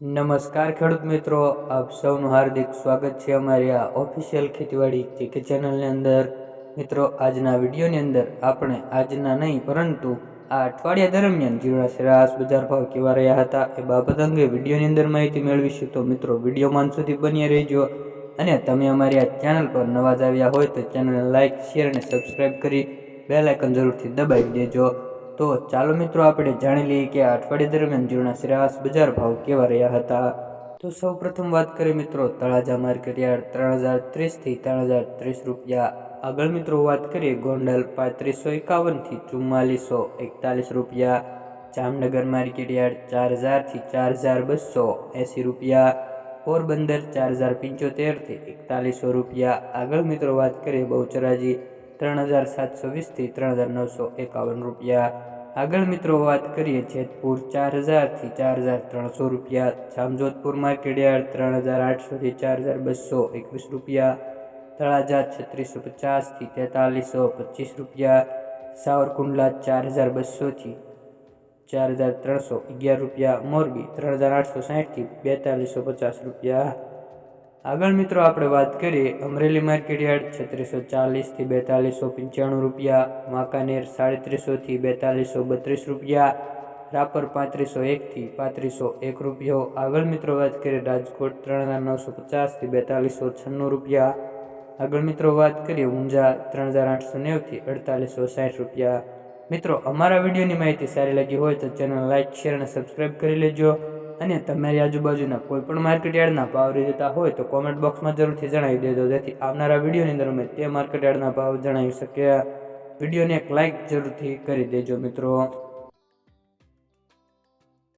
નમસ્કાર ખેડૂત મિત્રો, આપ સૌનું હાર્દિક સ્વાગત છે અમારી આ ઓફિશિયલ ખેતીવાડી કે ચેનલની અંદર. મિત્રો, આજના વિડીયોની અંદર આપણે આજના નહીં, પરંતુ આ અઠવાડિયા દરમિયાન જીવડા સરેરાશ બજાર ભાવ કેવા રહ્યા હતા એ બાબત અંગે વિડીયોની અંદર માહિતી મેળવીશું. તો મિત્રો, વીડિયો માન સુધી બની રહેજો અને તમે અમારી આ ચેનલ પર નવા જ આવ્યા હોય તો ચેનલને લાઇક શેર અને સબસ્ક્રાઈબ કરી બેલાઇકન જરૂરથી દબાવી દેજો. તો ચાલો મિત્રો આપણે જાણી લઈએ કે આ અઠવાડિયા દરમિયાન જીવના સરેરાશ બજાર ભાવ કેવા રહ્યા હતા? તો સૌ પ્રથમ વાત કરીએ મિત્રો, તળાજા માર્કેટ યાર્ડ ત્રણ હજાર ત્રીસથી ત્રણ હજાર ત્રીસ રૂપિયા. આગળ મિત્રો વાત કરીએ ગોંડલ પાંત્રીસો એકાવનથી ચુમ્માલીસો એકતાલીસ રૂપિયા. જામનગર માર્કેટ યાર્ડ ચાર હજારથી ચાર હજાર બસો એંસી રૂપિયા. પોરબંદર ચાર હજાર પંચોતેરથી એકતાલીસો રૂપિયા. આગળ મિત્રો વાત કરીએ બહુચરાજી ત્રણ હજાર સાતસો વીસથી ત્રણ હજાર નવસો એકાવન રૂપિયા. આગળ મિત્રો વાત કરીએ જેતપુર ચાર હજારથી ચાર હજાર ત્રણસો રૂપિયા. જામજોધપુર માર્કેટ યાર્ડ ત્રણ હજાર આઠસોથી ચાર હજાર બસો એકવીસ રૂપિયા. તળાજા છત્રીસો પચાસથી તેતાલીસો પચીસ રૂપિયા. સાવરકુંડલા ચાર હજાર બસોથી ચાર હજાર ત્રણસો અગિયાર રૂપિયા. મોરબી ત્રણ હજાર આઠસો સાહીઠથી બેતાલીસો પચાસ રૂપિયા. આગળ મિત્રો આપણે વાત કરીએ, અમરેલી માર્કેટ યાર્ડ છત્રીસો ચાલીસથી બેતાલીસો પંચાણું રૂપિયા વાંકાનેર સાડત્રીસોથી બેતાલીસો બત્રીસ રૂપિયા, રાપર પાંત્રીસો એકથી પાંત્રીસો એક રૂપિયો. આગળ મિત્રો વાત કરીએ, રાજકોટ ત્રણ હજાર નવસો પચાસથી બેતાલીસો છન્નું રૂપિયા. આગળ મિત્રો વાત કરીએ, ઊંઝા ત્રણ હજાર આઠસો નેવથી અડતાલીસો સાઠ રૂપિયા. મિત્રો, અમારા વિડીયોની માહિતી સારી લાગી હોય તો ચેનલ લાઇક શેર અને સબસ્ક્રાઈબ કરી લેજો. અને તમારી આજુબાજુના કોઈ પણ માર્કેટ યાર્ડના ભાવ રીતતા હોય તો કોમેન્ટ બોક્સમાં જરૂરથી જણાવી દેજો. જેથી આવનારા વિડીયોની અંદર અમે તે માર્કેટ યાર્ડના ભાવ જણાવી શકીએ. વિડીયોને એક લાઇક જરૂરથી કરી દેજો મિત્રો.